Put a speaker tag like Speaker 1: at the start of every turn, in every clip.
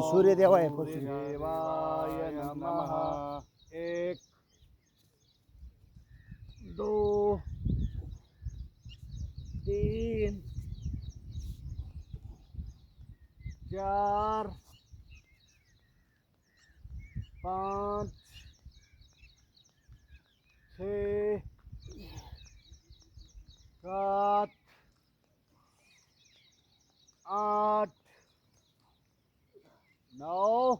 Speaker 1: ओम सूर्यदेवाय
Speaker 2: देवाय नमः. एक दो तीन चार पाँच छ सात आठ नऊ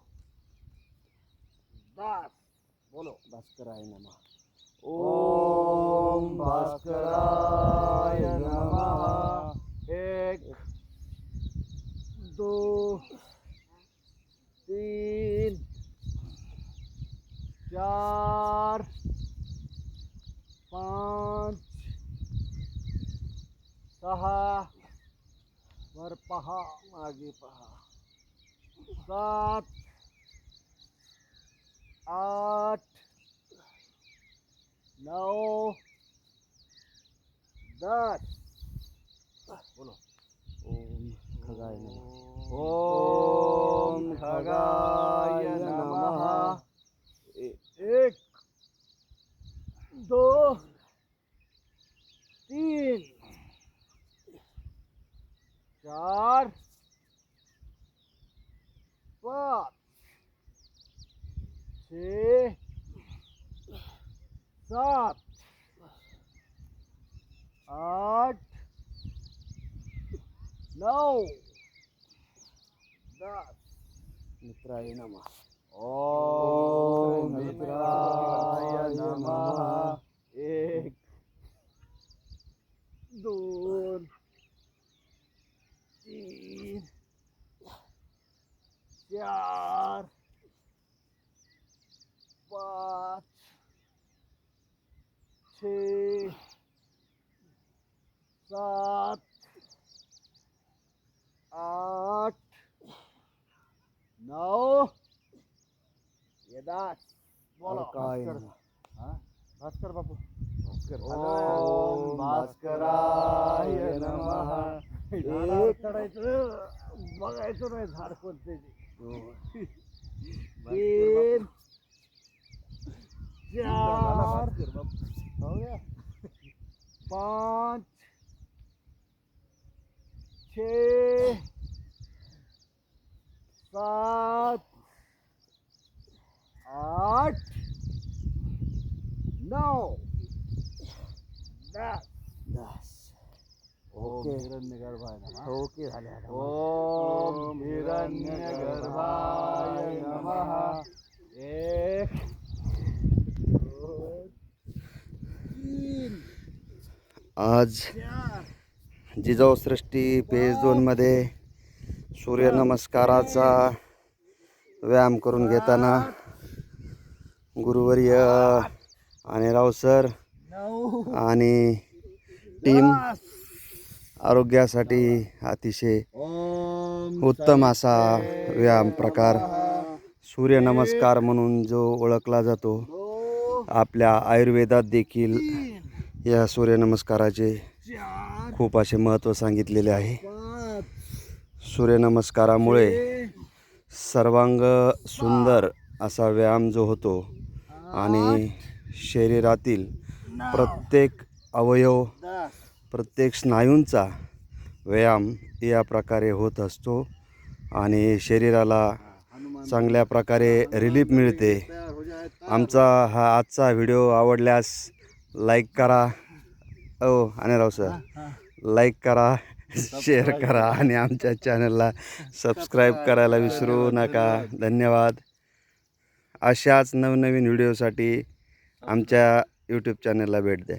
Speaker 2: दस बोलो
Speaker 1: भास्कराय नमा।
Speaker 2: ओम भास्कराय नमः। एक दो तीन चार पाँच सहा वर पहा मागे पहा। सात आठ नऊ दस बोलो
Speaker 1: ओम खगाय नमः
Speaker 2: ओम खगाय नमः एक दो तीन चार पाच छ सात आठ नऊ दस
Speaker 1: मित्राय नमः
Speaker 2: ओम मित्राय नमः एक दोन तीन चार पाच छ सात आठ नऊ. ये दस बोलो
Speaker 1: काय
Speaker 2: भास्कर. हा? भास्कर बापू. भास्कर.
Speaker 1: ओम
Speaker 2: भास्कराय नमः. एक चढायचं बघायचं नाही झाड कोणते. तीन चार हो गया. पाच छ सात आठ नऊ दस।
Speaker 1: दास।
Speaker 2: ओके नमः
Speaker 1: ओके झाले.
Speaker 2: ओम नमः एक दोन तीन
Speaker 1: आज
Speaker 2: जिजाऊसृष्टी
Speaker 1: जिजाऊ सृष्टी पेज दोनमध्ये सूर्यनमस्काराचा व्यायाम करून घेताना गुरुवर्य आणि राव सर आणि टीम आरोग्यासाठी अतिशय उत्तम असा व्यायाम प्रकार सूर्यनमस्कार म्हणून जो ओळखला जातो. आपल्या आयुर्वेदात देखील या सूर्यनमस्काराचे खूप असे महत्त्व सांगितलेले आहे. सूर्यनमस्कारामुळे सर्वांग सुंदर असा व्यायाम जो होतो आणि शरीरातील प्रत्येक अवयव प्रत्येक स्नायूंचा व्यायाम या प्रकारे होत असतो आणि शरीराला चांगल्या प्रकारे रिलीफ मिळते. आमचा हा आजचा व्हिडिओ आवडल्यास लाईक करा. ओ अनिराव सर. लाईक करा शेअर करा आणि आमच्या चॅनलला सबस्क्राईब करायला विसरू नका. धन्यवाद. अशाच नवनवीन व्हिडिओसाठी आमच्या यूट्यूब चॅनलला भेट द्या.